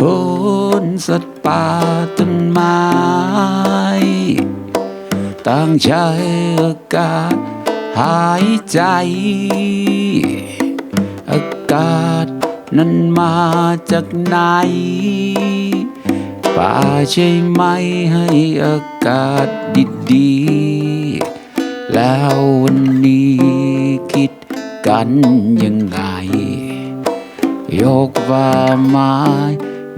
คนสัตว์ป่าต้นไม้ต่างใช้อากาศหายใจ อากาศนั้นมาจากไหน ป่าใช่ไหมให้อากาศดีๆ แล้ววันนี้คิดกันยังไง ยกว่าไม้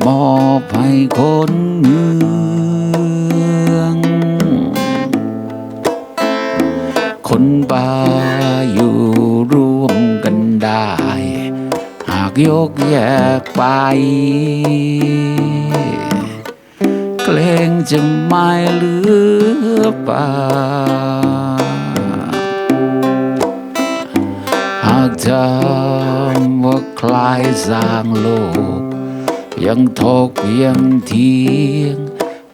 มอบให้คนเมือง คนป่าอยู่ร่วมกันได้ หากยกแยกไป เกรงจะไม่เหลือป่าหากทำว่าใครสร้างโลก ยังทกยังเทียง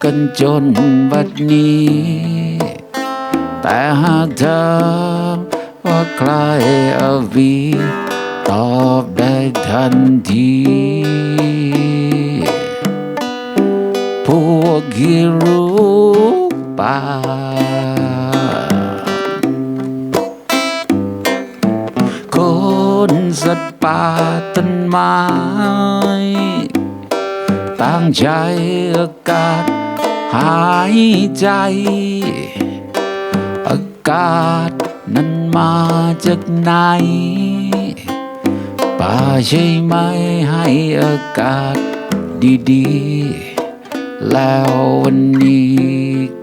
กันจนบัดนี้ แต่หากเธอว่าใครเอาวีตอบได้ทันที พวกที่รู้ป่าคนสัตว์ป่าต้นไม้ ตั้งใจอากาศหายใจ อากาศนั้นมาจากไหนป่าใช่ไหมให้อากาศดีๆ แล้ววันนี้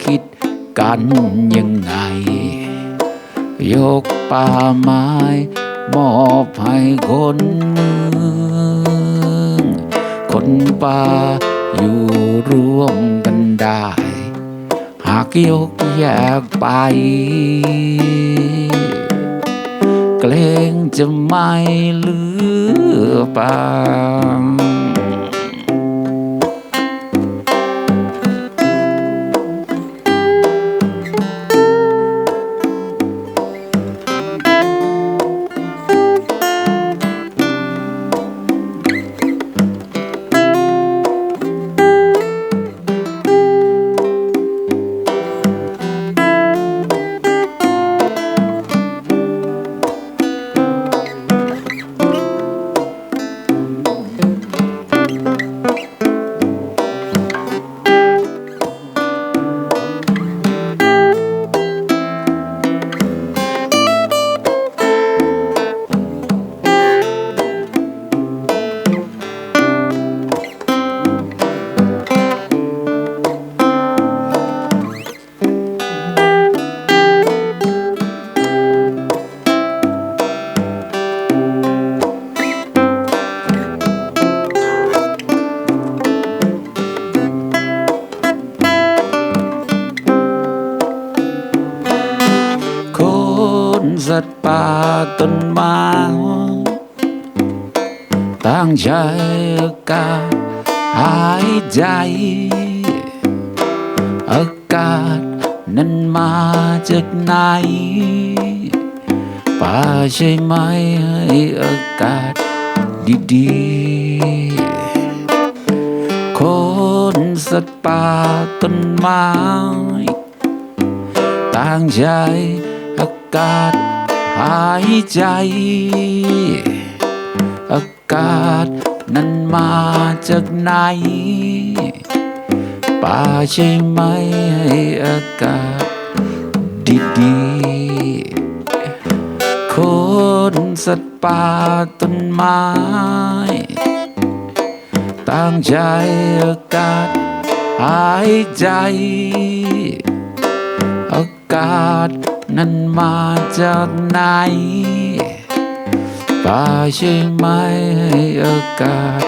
คิดกันยังไง ยกป่าไม้มอบให้คนเมือง นป่า อยู่ร่วมกันได้ หากยกแยกไป เกรงจะไม่เหลือป่า สัตว์ป่าต้นไม้ตั้งใจอากาศหายใจ อากาศนั้นมาจากไหน ป่าใช่ไหมให้อากาศดีๆ คนสัตว์ป่าต้นไม้ต่างใจอากาศ หายใจ อากาศนั้นมาจากไหน ป่าใช่ไหมให้อากาศดีๆคนสัตว์ป่าต้นไม้ ตั้งใจอากาศหายใจ อากาศ นั้นมาจากไหน ป่าใช่ไหมให้อากาศ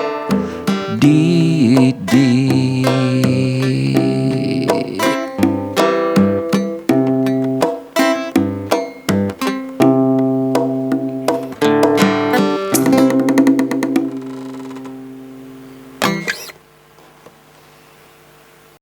ดีดี